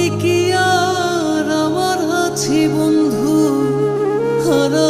আমি কি আর আমার আছি বন্ধু? হারা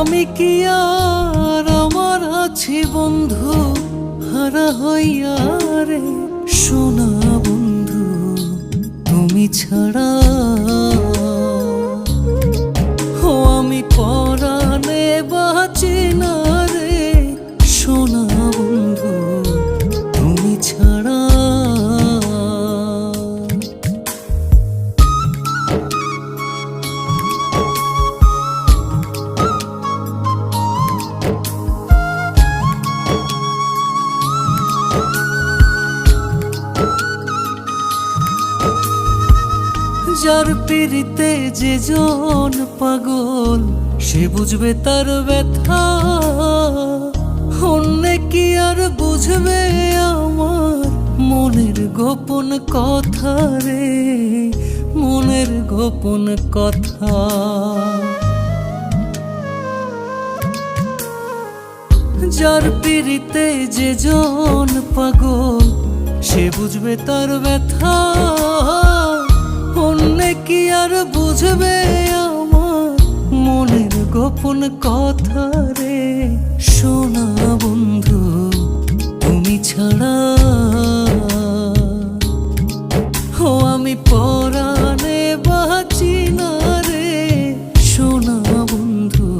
আমি কি আর আমার আছি বন্ধু? হারা হইয়া রে সোনা বন্ধু তুমি ছাড়া যার পিড়িতে যে জন পাগল, সে বুঝবে তার ব্যথা। অন্য কি আর বুঝবে আমার মনের গোপন কথা রে, মনের গোপন কথা। যার পিড়িতে যে জন পাগল, সে বুঝবে তার ব্যথা। অন্য কি আর বুঝবে আমার? মনের গোপন কথা রে। শোনা বন্ধু, তুমি ছাড়া। ও, আমি পরাণে বাঁচি না রে। শোনা বন্ধু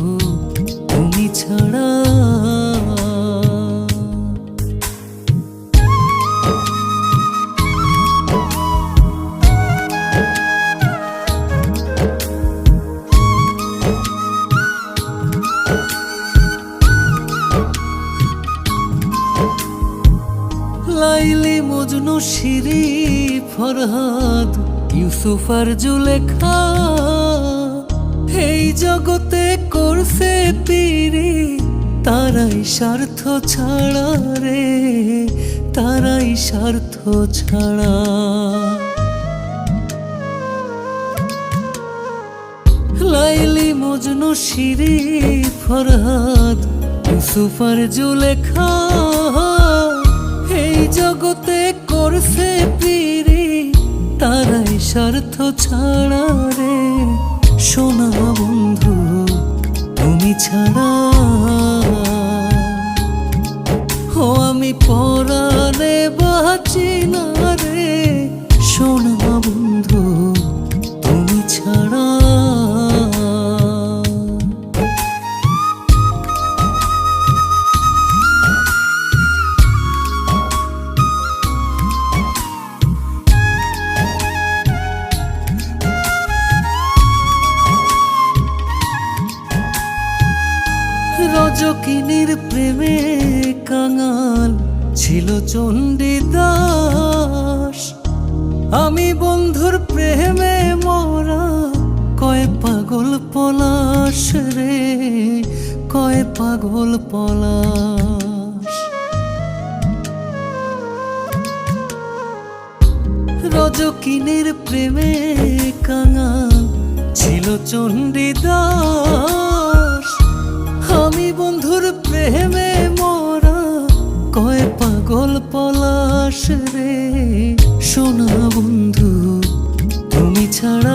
লাইলি মজনু শিরি, ফরহাদ, ইউসুফ আর জুলেখা। এই জগতে করছে পিরি, তারাই স্বার্থ ছাড়া রে, তারাই স্বার্থ ছাড়া। লাইলি মজনু শিরি, ফরহাদ আর জুলেখা। জগতে করছে পিরি তারাই স্বার্থ ছাড়া রে। সোনা বন্ধু তুমি ছাড়া। ও আমি পরাণে রজকিনীর প্রেমে কাঙাল ছিল চণ্ডীদাস। আমি বন্ধুর প্রেমে মরা কয় পাগল পলাশ রে, কয় পাগল পলাশ। রজকিনীর প্রেমে কাঙাল ছিল চণ্ডীদাস। প্রেমে মোরা কয় পাগল পলাশ রে? সোনা বন্ধু তুমি ছাড়া